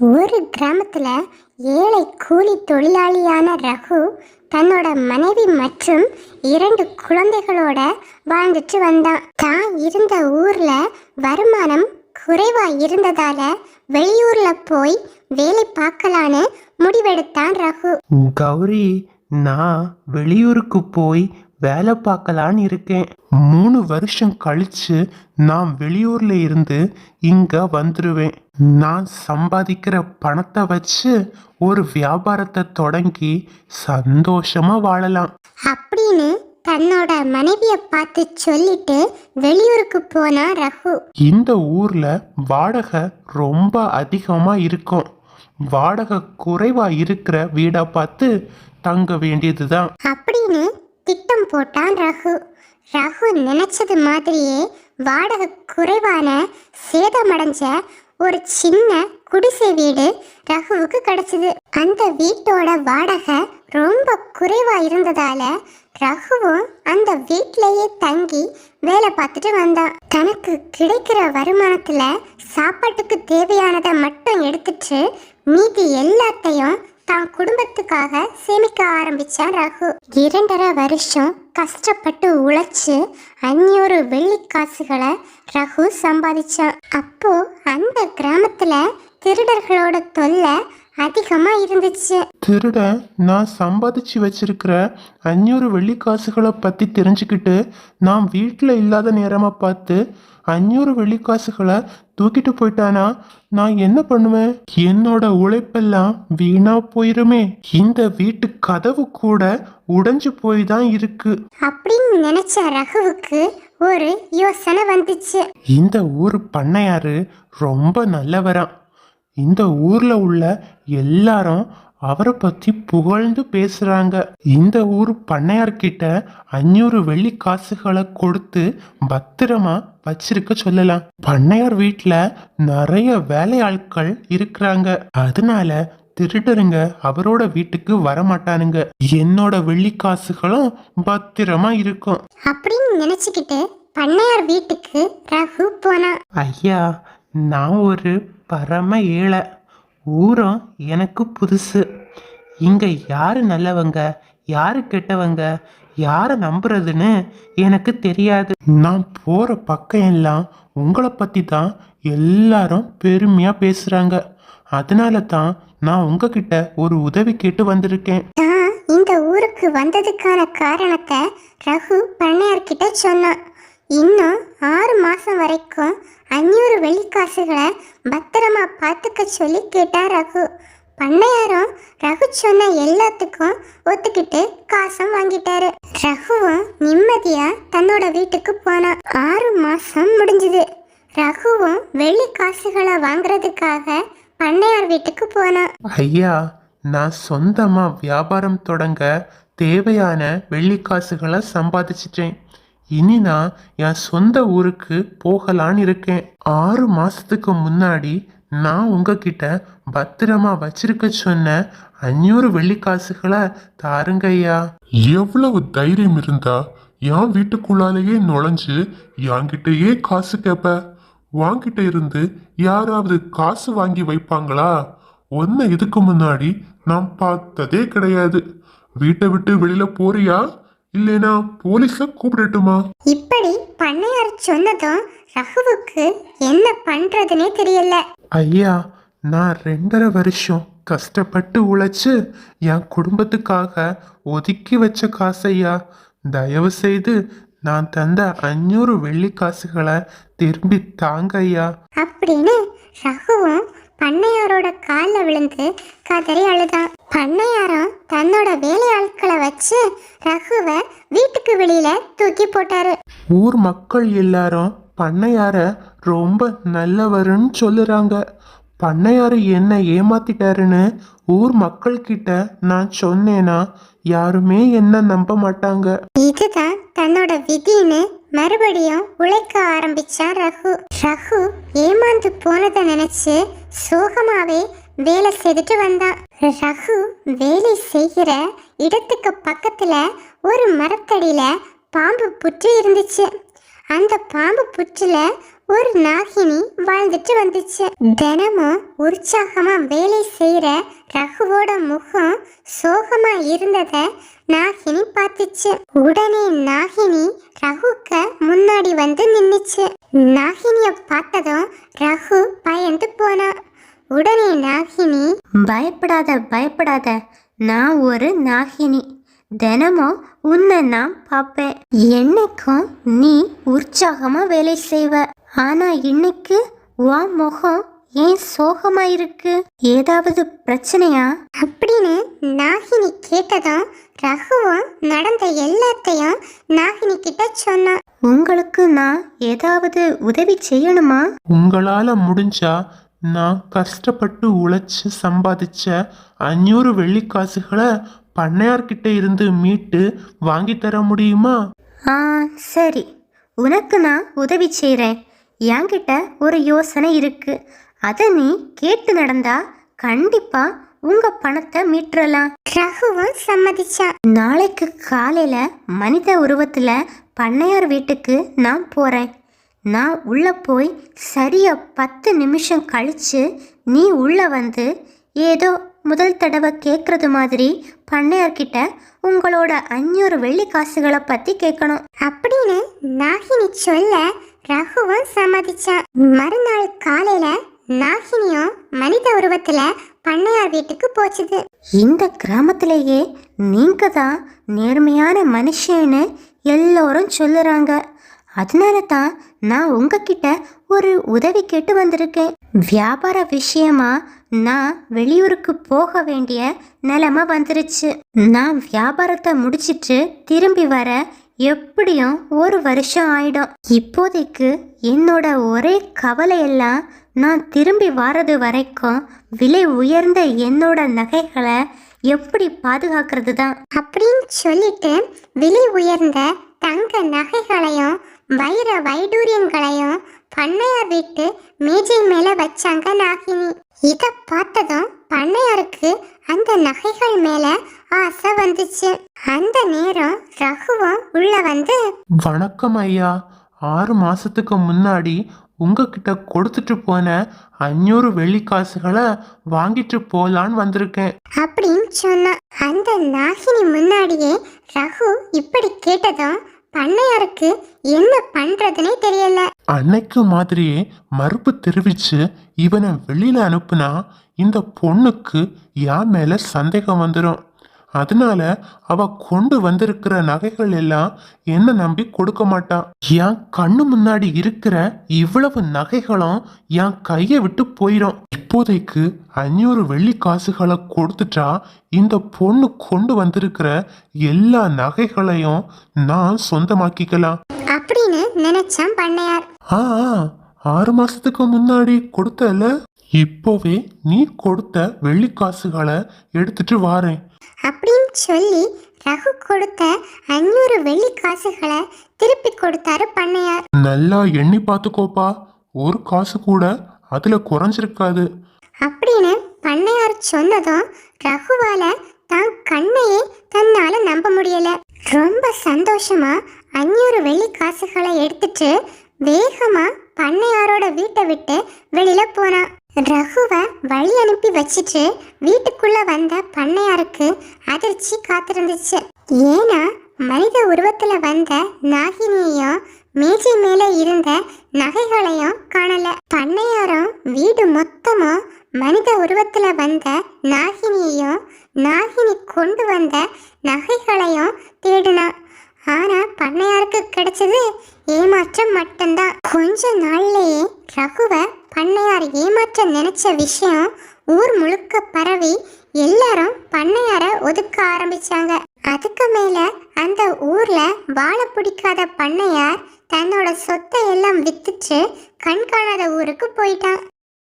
ஒரு கிராமத்தில் ஏழை கூலி தொழிலாளியான ரகு தன்னோட மனைவி மற்றும் இரண்டு குழந்தைகளோட வாழ்ந்துட்டு வந்தான். தான் இருந்த ஊரில் வருமானம் குறைவாக இருந்ததால வெளியூரில் போய் வேலை பார்க்கலான்னு முடிவெடுத்தான் ரகு. கௌரி நான் வெளியூருக்கு போய் வேலை பார்க்கலான்னு இருக்கேன். மூணு வருஷம் கழிச்சு நான் வெளியூர்ல இருந்து இங்க வந்துடுவேன் நான் சம்பாதிக்கிற பணத்தை வச்சு ஒரு வியாபாரத்தை தொடங்கி சந்தோஷமா வாழலாம். அப்படின்னு தன்னோட மனைவிய பார்த்து சொல்லிட்டு வெளியூருக்கு போனா ரகு. இந்த ஊர்ல வாடகை ரொம்ப அதிகமா இருக்கும். வாடகை குறைவா இருக்கிற வீடா பார்த்து தங்க வேண்டியதுதான். அப்படின்னு திட்டம் போட்டான் ரகு. ரகு நினைச்சது மாதிரியே வாடகை குறைவான சேதமடைஞ்ச ஒரு சின்ன குடிசை வீடு ரகுவுக்கு கிடைச்சது. அந்த வீட்டோட வாடகை ரொம்ப குறைவா இருந்ததால ரகுவும் அந்த வீட்டிலேயே தங்கி வேலை பார்த்துட்டு வந்தான். தனக்கு கிடைக்கிற வருமானத்துல சாப்பாட்டுக்கு தேவையானதை மட்டும் எடுத்துட்டு மீதி எல்லாத்தையும் தான் குடும்பத்துக்காக சேமிக்க ஆரம்பிச்சான் ரகு. இரண்டரை வருஷம் கஷ்டப்பட்டு உழைச்சு அஞ்சூறு வெள்ளி காசுகளை ரகு சம்பாதிச்சான். அப்போ அந்த கிராமத்துல திருடர்களோட தொல்லை அதிகமா இருந்துச்சு. திருடன் நான் சம்பாதிச்சு வச்சிருக்கிற அஞ்சூறு வெள்ளி காசுகளை பற்றி தெரிஞ்சுக்கிட்டு நான் வீட்டில் இல்லாத நேரமாக பார்த்து அஞ்சூறு வெள்ளி காசுகளை தூக்கிட்டு போயிட்டானா? நான் என்ன பண்ணுவேன்? என்னோட உழைப்பெல்லாம் வீணா போயிருமே. இந்த வீட்டு கதவு கூட உடைஞ்சு போய் தான் இருக்கு. அப்படின்னு நினைச்ச ரகுவுக்கு ஒரு யோசனை வந்துச்சு. இந்த ஊர் பண்ணையாரு ரொம்ப நல்லவராம். இந்த ஊர்ல உள்ள எல்லாரும் அவரை பத்தி புகழ்ந்து பேசுறாங்க. இந்த ஊர் பண்ணையார்கிட்ட அஞ்சூறு வெள்ளி காசுகளை கொடுத்து பத்திரமா வச்சிருக்க சொல்லலாம். பண்ணையார் வீட்ல நிறைய வேலையாட்கள் இருக்கிறாங்க. அதனால திருடருங்க அவரோட வீட்டுக்கு வரமாட்டானுங்க. என்னோட வெள்ளி காசுகளும் பத்திரமா இருக்கும். அப்படின்னு நினைச்சுக்கிட்டு பண்ணையார் வீட்டுக்கு ரகு போனான். ஐயா நான் ஒரு பரம ஏழை. ஊரம் எனக்கு புதுசு. இங்கே யார் நல்லவங்க? யார் கெட்டவங்க? யாரை நம்புறதுன்னு எனக்கு தெரியாது. நான் போகிற பக்கம் எல்லாம் உங்களை பற்றி தான் எல்லாரும் பெருமையாக பேசுகிறாங்க அதனால தான் நான் உங்ககிட்ட ஒரு உதவி கேட்டு வந்திருக்கேன். இந்த ஊருக்கு வந்ததுக்கான காரணத்தை ரகு பண்ணையார்கிட்ட சொன்னான். இன்னும் ஆறு மாதம் வரைக்கும் அஞ்சூறு வெள்ளிக்காசுகளை பத்திரமா பார்த்துக்க சொல்லி கேட்டார் ரகு. பண்ணையாரும் ரகு சொன்ன எல்லாத்துக்கும் ஒத்துக்கிட்டு காசும் வாங்கிட்டாரு. ரகுவும் நிம்மதியா தன்னோட வீட்டுக்கு போனான். ஆறு மாசம் முடிஞ்சுது. ரகுவும் வெள்ளி காசுகளை வாங்குறதுக்காக பண்ணையார் வீட்டுக்கு போனான். ஐயா நான் சொந்தமா வியாபாரம் தொடங்க தேவையான வெள்ளிக்காசுகளை சம்பாதிச்சிட்டேன். இனி நான் என் சொந்த ஊருக்கு போகலான்னு இருக்கேன். ஆறு மாசத்துக்கு முன்னாடி நான் உங்ககிட்ட பத்திரமா வச்சிருக்க சொன்ன அஞ்சூறு வெள்ளிக்காசுகளை தாருங்க ஐயா எவ்வளவு தைரியம் இருந்தா என் வீட்டுக்குள்ளாலேயே நுழைஞ்சு என்கிட்டயே காசு கேப்ப. வாங்கிட்ட இருந்து யாராவது காசு வாங்கி வைப்பாங்களா? ஒன்று இதுக்கு முன்னாடி நான் பார்த்ததே கிடையாது. வீட்டை விட்டு வெளியில போறியா? இல்லைனா போலீஸ கூப்பிடட்டுமா? இப்படி பண்ணையார் சொன்னதும் ரகுவுக்கு என்ன பண்றதுனே தெரியல. ஐயா நான் ரெண்டரை வருஷம் கஷ்டப்பட்டு உழைச்சு என் குடும்பத்துக்காக ஒதுக்கி வச்ச காசையா? தயவு செய்து நான் தந்த அஞ்சூறு வெள்ளி காசுகளை திரும்பி தாங்க ஐயா அப்படின்னு ரகுவும் பண்ணையாரோட காலில் விழுந்து கதறி அழுதான். பண்ணையாரும் தன்னோட வேலையாட்களை வச்சு ரகுவை வீட்டுக்கு வெளியில தூக்கி போட்டாரு. ஊர் மக்கள் எல்லாரும் பண்ணையார ரொம்ப நல்லவருன்னு சொல்லுறாங்க. பண்ணையாரு என்ன ஏமாத்திட்டாருன்னு ஊர் மக்கள் கிட்ட நான் சொன்னேனா யாருமே என்ன நம்ப மாட்டாங்க. இதுதான் தன்னோட விதின்னு மறுபடியும் உழைக்க ஆரம்பிச்சான் ரகு. ரகு ஏமாந்து போனதை நினைச்சு சோகமாவே வேலை செய்துட்டு வந்தான் ரகு வேலை செய்கிற இடத்துக்கு பக்கத்துல ஒரு மரத்தடியில பாம்பு புற்று இருந்துச்சு. அந்த பாம்பு புற்றுல ஒரு நாகினி வாழ்ந்துட்டு வந்துச்சு. தினமும் உற்சாகமா வேலை செய்யற ரகுவோட முகம் சோகமா இருந்தத நாகினி பார்த்துச்சு. உடனே நாகினி ரகுக்க முன்னாடி வந்து நின்னுச்சு. நாகினிய பார்த்ததும் ரகு பயந்து போனா. உடனே நாகினி பயப்படாத பயப்படாத. நான் ஒரு நாகினி. தினமும் உன்னை நான் பார்ப்பேன். என்னைக்கும் நீ உற்சாகமா வேலை செய்வ. ஆனா இன்னைக்கு உன் முகம் ஏன் சோகமா இருக்கு ஏதாவது பிரச்சனையா? அப்படின்னு நாகினி கேட்டதும் ரகுவும் நடந்த எல்லாத்தையும் நாகினி கிட்ட சொன்னான் உங்களுக்கு நான் ஏதாவது உதவி செய்யணுமா? உங்களால் முடிஞ்சா நான் கஷ்டப்பட்டு உழைச்சி சம்பாதிச்ச அஞ்சூறு வெள்ளிக்காசுகளை பண்ணையார்கிட்ட இருந்து மீட்டு வாங்கி தர முடியுமா? ஆ சரி. உனக்கு நான் உதவி செய்கிறேன் என்கிட்ட ஒரு யோசனை இருக்கு. அதை நீ கேட்டு நடந்தா கண்டிப்பா உங்க பணத்தை மீட்டுறலாம். ரகுவும் சம்மதிச்சான். நாளைக்கு காலையில மனித உருவத்துல பண்ணையார் வீட்டுக்கு நான் போறேன். நான் உள்ள போய் சரியா பத்து நிமிஷம் கழிச்சு நீ உள்ள வந்து ஏதோ முதல் தடவை கேட்குறது மாதிரி பண்ணையார்கிட்ட உங்களோட அஞ்சூறு வெள்ளி காசுகளை பற்றி கேட்கணும் அப்படின்னு நாகினி சொல்ல ரகுவும் சம்மதிச்சான். மறுநாள் காலையில நாகினியும் மனித உருவத்துல பண்ணையார் வீட்டுக்கு போச்சுது. இந்த கிராமத்திலேயே நீங்க தான் நேர்மையான மனுஷன்னு எல்லோரும் சொல்லுறாங்க. அதனால தான் நான் உங்ககிட்ட ஒரு உதவி கேட்டு வந்திருக்கேன். வியாபார விஷயமா நான் வெளியூருக்கு போக வேண்டிய நிலைமை வந்துருச்சு. நான் வியாபாரத்தை முடிச்சிட்டு திரும்பி வர எப்படியும் ஒரு வருஷம் ஆயிடும். இப்போதைக்கு என்னோட ஒரே கவலையெல்லாம் நான் திரும்பி வர்றது வரைக்கும் விலை உயர்ந்த என்னோட நகைகளை எப்படி பாதுகாக்கிறது தான் அப்படின்னு சொல்லிட்டு விலை உயர்ந்த தங்க நகைகளையும் வைர வைடூரியங்களையும் பண்ணையார் வீட்டு மேஜை மேல வச்சாங்க நாகினி. இத பார்த்ததும் பண்ணையாருக்கு அந்த நகைகள் மேல ஆசை வந்துச்சு. அந்த நேரம் ரகுவும் உள்ள வந்து வணக்கம் ஐயா. ஆறு மாசத்துக்கு முன்னாடி உங்ககிட்ட கொடுத்துட்டு போன அஞ்சூறு வெள்ளிக்காசுகளை வாங்கிட்டு போலான்னு வந்திருக்கேன். அப்படின்னு சொன்னான். அந்த நாகினி முன்னாடியே ரகு இப்படி கேட்டதும் பண்ணையாருக்கு என்ன பண்றதுனே தெரியல. அன்னைக்கு மாதிரியே மறுப்பு தெரிவிச்சு இவனை வெளியில அனுப்புனா இந்த பொண்ணுக்கு என் மேல சந்தேகம் வந்துடும் அதனால அவ கொண்டு வந்திருக்கிற நகைகள் எல்லாம் என்ன நம்பி கொடுக்க மாட்டான் என் கண்ணு முன்னாடி இருக்கிற இவ்வளவு நகைகளும் என் கையை விட்டு போயிடும் இப்போதைக்கு அஞ்சூறு வெள்ளி காசுகளை கொடுத்துட்டா இந்த பொண்ணு கொண்டு வந்திருக்கிற எல்லா நகைகளையும் நான் சொந்தமாக்கிக்கலாம். அப்படின்னு நினைச்சான் பண்ணையார். ஆ ஆறு மாசத்துக்கு முன்னாடி கொடுத்தல? இப்போவே நீ கொடுத்த வெள்ளிக்காசுகளை எடுத்துட்டு வாரேன். அப்படின்னு சொல்லி ரகு கொடுத்த அஞ்சூறு வெள்ளி காசுகளை திருப்பி கொடுத்தாரு பண்ணையார். நல்லா எண்ணி பார்த்துக்கோப்பா. ஒரு காசு கூட அதுல குறைஞ்சிருக்காது. அப்படின்னு பண்ணையார் சொன்னதும் ரகுவால தான் கண்ணையே தன்னால நம்ப முடியல. ரொம்ப சந்தோஷமா அஞ்சூறு வெள்ளி காசுகளை எடுத்துட்டு வேகமா பண்ணையாரோட வீட்டை விட்டு வெளியில போனான். ரகுவை வழி அனுப்பி வச்சுட்டு வீட்டுக்குள்ள வந்த பண்ணையாருக்கு அதிர்ச்சி காத்திருந்துச்சு. ஏன்னா மனித உருவத்துல வந்த நாகினியையும் மேஜை மேலே இருந்த நகைகளையும் காணல. பண்ணையாரும் வீடு மொத்தமும் மனித உருவத்துல வந்த நாகினியையும் நாகினி கொண்டு வந்த நகைகளையும் தேடினான் ஆனா பண்ணையாருக்கு கிடைச்சது ஏமாற்றம் மட்டும்தான். கொஞ்ச நாள்லயே ரகுவை பண்ணையார் ஏமாற்ற நினைச்ச விஷயம் ஊர் முழுக்க பரவி எல்லாரும் பண்ணையார ஒதுக்க ஆரம்பிச்சாங்க. அதுக்கு மேல அந்த ஊர்ல வாழ பிடிக்காத பண்ணையார் தன்னோட சொத்தை எல்லாம் வித்துச்சு கண்காணாத ஊருக்கு போயிட்டான்.